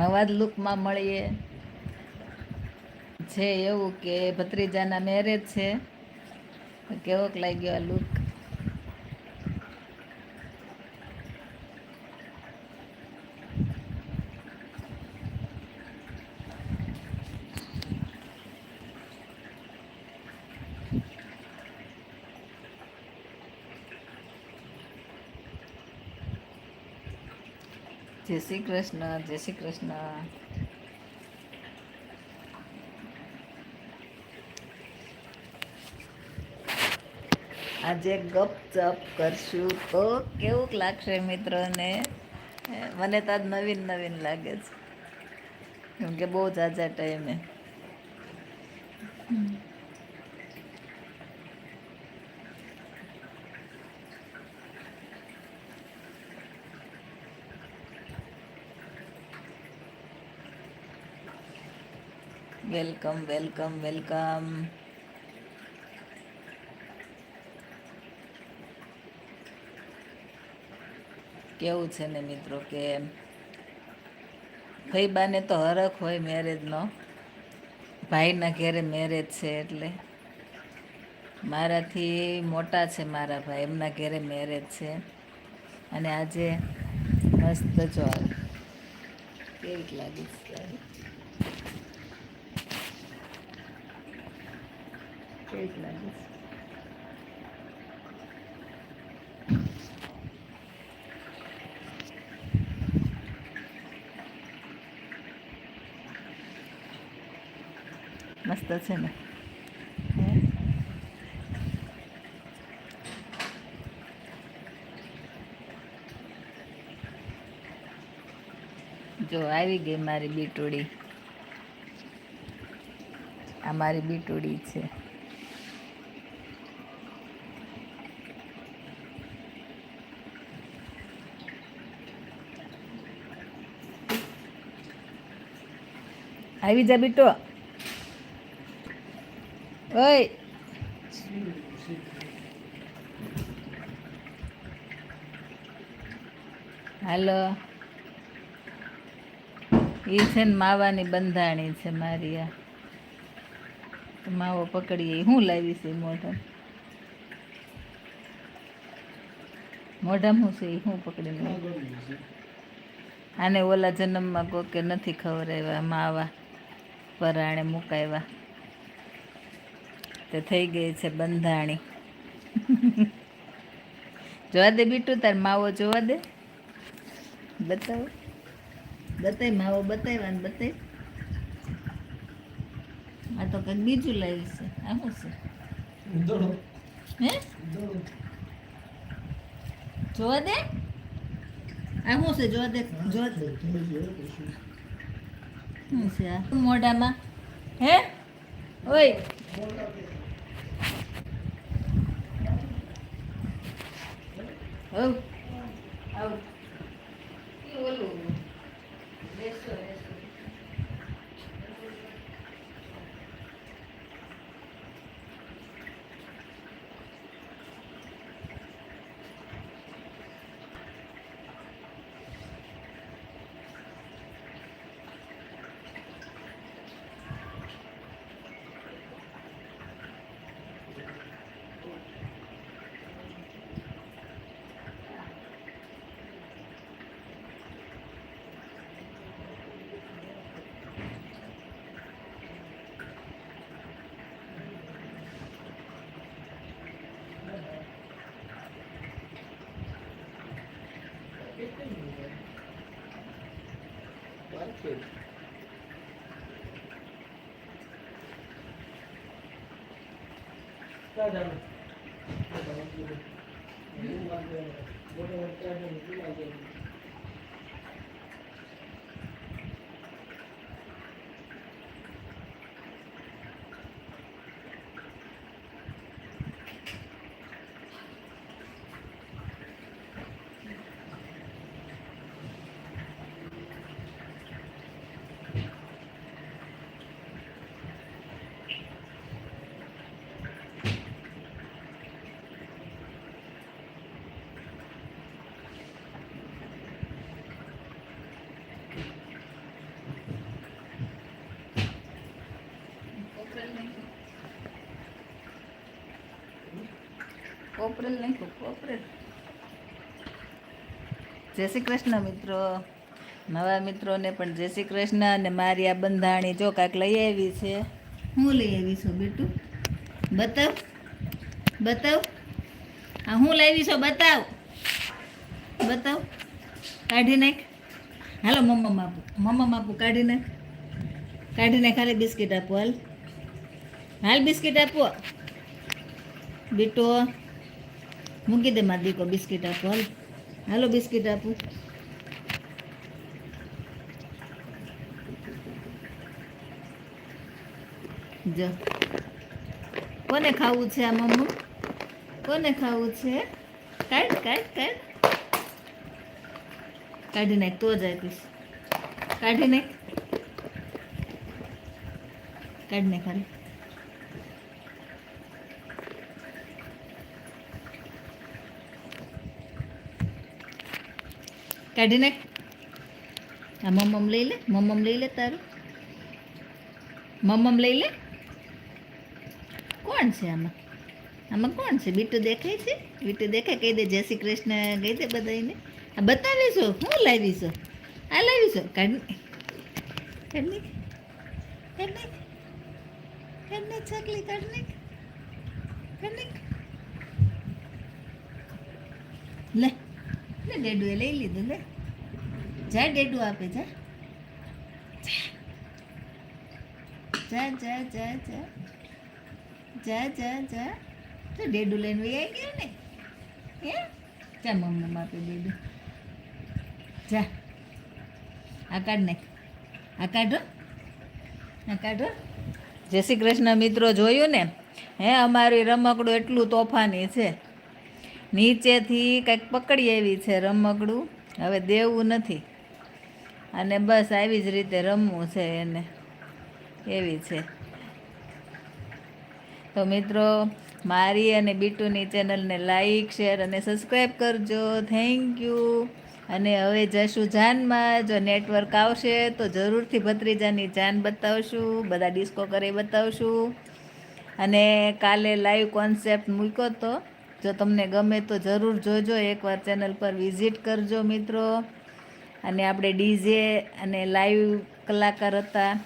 નવા જ લુકમાં મળીએ. છે એવું કે ભત્રીજાના મેરેજ છે. કેવોક લાગ્યો આ લુક જય શ્રી કૃષ્ણ, જય શ્રી કૃષ્ણ. આજે ગપ ચપ કરશું. તો કેવું લાગશે મિત્રોને? મને તો આજ નવીન નવીન લાગે છે. કેમ કે બહુ ઝાઝા ટાઈમે વેલકમ વેલકમ વેલકમ કેવું છે ને મિત્રો કે ફઈબાને તો હરખ હોય મેરેજનો ભાઈના ઘેરે મેરેજ છે એટલે. મારાથી મોટા છે મારા ભાઈ, એમના ઘેરે મેરેજ છે. અને આજે મસ્ત જો કેવી લાગીશ કેવી લાગીશ મસ્ત છે ને જો આવી ગઈ મારી બીટોડી આ મારી બીટોડી છે આવી જા બેટો. ઓય. હાલો. એ છે ને માવાની બંધાણી છે મારી આ. માવો પકડીએ. હું લાવી છે મોઢા મોઢામાં? શું છે એ હું પકડીને આને ઓલા જન્મમાં કોકે નથી ખવડાવ્યા માવા. પરાણે મુકાવ્યા. તો થઈ ગઈ છે બંધાણી. જોવા દે બીટું તાર માવો જોવા દે. બતાવો. બતાય માવો બતાવ્યા ને બતાય. આ તો કંઈક બીજું લાવ્યું છે. આ શું છે હે? જોવા દે? આ શું છે જોવા દે જોવા દે. શું છે મોઢામાં. હે? ઓય. હવ આવ. 이렇게. 짜장을 짜장을 모든 걸 짜장을 뿌려야 되는데. કોપરેલ નાખ્યું કોપરેલ. જય શ્રી કૃષ્ણ મિત્રો. નવા મિત્રોને પણ જય શ્રી કૃષ્ણ અને મારી આ બંધાણી જો કાંઈક લઈ આવી છે. હું લઈ આવી છું બેટું? બતાવ બતાવ. હા હું લાવી છું બતાવ. બતાવ. કાઢી નાખ. હાલો મમ્મા માપુ. મમ્મા માપુ કાઢી નાખ. કાઢી નાખ ખાલી બિસ્કિટ આપો હાલ. હાલ બિસ્કિટ આપો. બીટો મૂકી દે મારા દીકો બિસ્કિટ આપો, હાલ. હાલો બિસ્કિટ આપું. જો. કોને ખાવું છે આ મમ્મુ? કોને ખાવું છે? કાઢ કાઢ કાઢ. કાઢી નાખ, તો જ આપીશ. કાઢી નાખ. કાઢી નાખ ખાલી કાઢી નાખ આ મમ્મમ લઈ લે મમ્મમ લઈ લે તારું મમ્મમ લઈ લે કોણ છે આમાં આમાં કોણ છે બીટુ દેખાય છે બીટુ દેખાય કહી દે જય શ્રી કૃષ્ણ કહી દે બધાને આ બતાવીશું હું લાવીશું આ લાવીશું કાઢ કાઢ કાઢ કાઢ ચકલી કાઢ લે લે ડેડુ એ લઈ લીધું ને જા ડેડુ આપે જા જા જા જા જા જા જા જા તો ડેડુ લઈને વહી આવી ગયો ને. હે? જા મમ્મી આપે ડેડુ. જા. આ કાઢ નાખ આ કાઢો આ કાઢો જય શ્રી કૃષ્ણ મિત્રો, જોયું ને? હે, અમારી રમકડું એટલું તોફાની છે. નીચેથી કંઈક પકડી આવી છે રમકડું. હવે દેવું નથી. અને બસ આવી જ રીતે રમવું છે એને. એવી છે. તો મિત્રો, મારી અને બીટુની ચેનલને લાઈક, શેર અને સબસ્ક્રાઈબ કરજો. Thank you. અને હવે જશું જાનમાં. જો નેટવર્ક આવશે તો જરૂરથી ભત્રીજાની જાન બતાવશું. બધા ડિસ્કો કરી બતાવશું. અને કાલે લાઈવ કોન્સેપ્ટ મૂક્યો તો જો તમને ગમે તો જરૂર જોજો, એકવાર ચેનલ પર વિઝિટ કરજો મિત્રો. અને આપણે ડીજે અને લાઈવ કલાકાર હતા.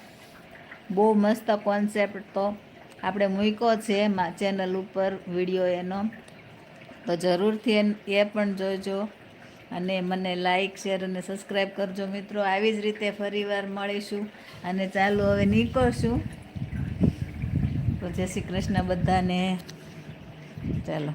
બહુ મસ્ત કોન્સેપ્ટ તો આપણે મૂક્યો છે એમાં ચેનલ ઉપર વીડિયો એનો. તો જરૂરથી એ પણ જોજો. અને મને લાઈક શેર અને સબસ્ક્રાઈબ કરજો મિત્રો. આવી જ રીતે ફરીવાર મળીશું. અને ચાલો હવે નીકળશું. તો જય શ્રી કૃષ્ણ બધાને. ચાલો.